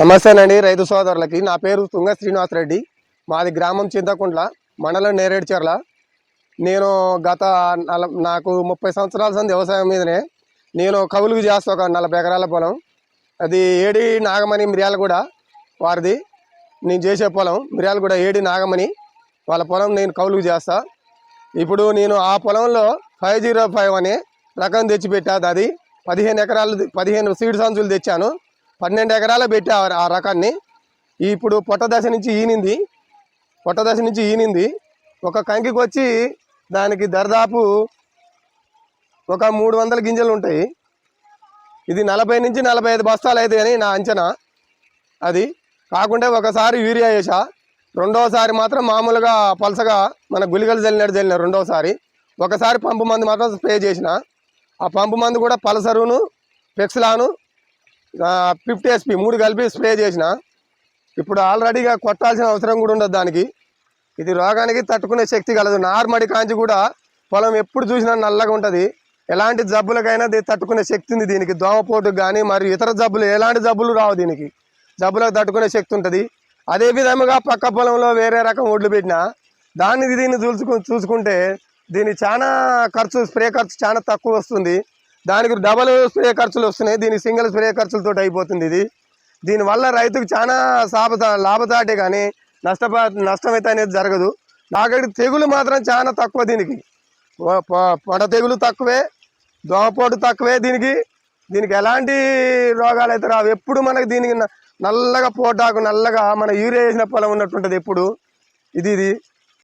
నమస్తేనండి రైతు సోదరులకి. నా పేరు తుంగ శ్రీనివాసరెడ్డి మాది గ్రామం చింతకుంట్ల మండలం నేరేడుచర్ల. నేను గత నల నాకు ముప్పై సంవత్సరాల సంది వ్యవసాయం మీదనే. నేను కవులుకు చేస్తా ఒక నలభై ఎకరాల పొలం. అది ఏడి నాగమణి మిర్యాలగూడ వారిది. నేను చేసే పొలం మిర్యాలగూడ ఏడి నాగమణి. వాళ్ళ పొలం నేను కవులుకు చేస్తా. ఇప్పుడు నేను ఆ పొలంలో ఫైవ్ జీరో ఫైవ్ అనే రకం తెచ్చిపెట్టా. అది పదిహేను ఎకరాలు పదిహేను సీడ్ సంచులు తెచ్చాను. పన్నెండు ఎకరాలు పెట్టా ఆ- రకాన్ని. ఇప్పుడు పొట్ట దశ నుంచి ఈనింది. పొట్ట దశ నుంచి ఈనింది. ఒక కంకికి వచ్చి దానికి దర్దాపు ఒక మూడు వందల గింజలు ఉంటాయి. ఇది నలభై నుంచి నలభై ఐదు బస్తాలు అయితే అని నా అంచనా. అది కాకుంటే ఒకసారి యూరియా వేసా. రెండోసారి మాత్రం మామూలుగా పలసగా మన గుళికలు చల్లినట్టు చల్లిన రెండోసారి. ఒకసారి పంపు మందు మాత్రం స్ప్రే చేసిన. ఆ పంపు మందు కూడా పలసరును పెక్స్లాను ఫిఫ్టీ ఎస్పి మూడు కలిపి స్ప్రే చేసిన. ఇప్పుడు ఆల్రెడీగా కొట్టాల్సిన అవసరం కూడా ఉండదు దానికి. ఇది రోగానికి తట్టుకునే శక్తి కలదు. నార్మడి కాంచి కూడా పొలం ఎప్పుడు చూసినా నల్లగా ఉంటుంది. ఎలాంటి జబ్బులకైనా తట్టుకునే శక్తి ఉంది దీనికి. దోమపోటుకు కానీ మరియు ఇతర జబ్బులు ఎలాంటి జబ్బులు రావు దీనికి. జబ్బులకు తట్టుకునే శక్తి ఉంటుంది. అదే విధముగా పక్క పొలంలో వేరే రకం ఒడ్లు పెట్టినా దాన్ని దీన్ని చూసుకు చూసుకుంటే దీని చాలా ఖర్చు స్ప్రే ఖర్చు చాలా తక్కువ వస్తుంది. దానికి డబల్ స్ప్రే ఖర్చులు వస్తున్నాయి. దీనికి సింగిల్ స్ప్రే ఖర్చులతో అయిపోతుంది ఇది. దీనివల్ల రైతుకు చాలా సాపత లాభతాటే కానీ నష్టపా నష్టమైతే అనేది జరగదు. నాకటి తెగులు మాత్రం చాలా తక్కువ దీనికి. పొడ తెగులు తక్కువే దోమపోటు తక్కువే దీనికి. దీనికి ఎలాంటి రోగాలు అయితే రావు. ఎప్పుడు మనకి దీనికి నల్లగా పోటాకు నల్లగా మన యూరియా వేసిన పొలం ఉన్నట్టుంటుంది ఎప్పుడు. ఇది ఇది.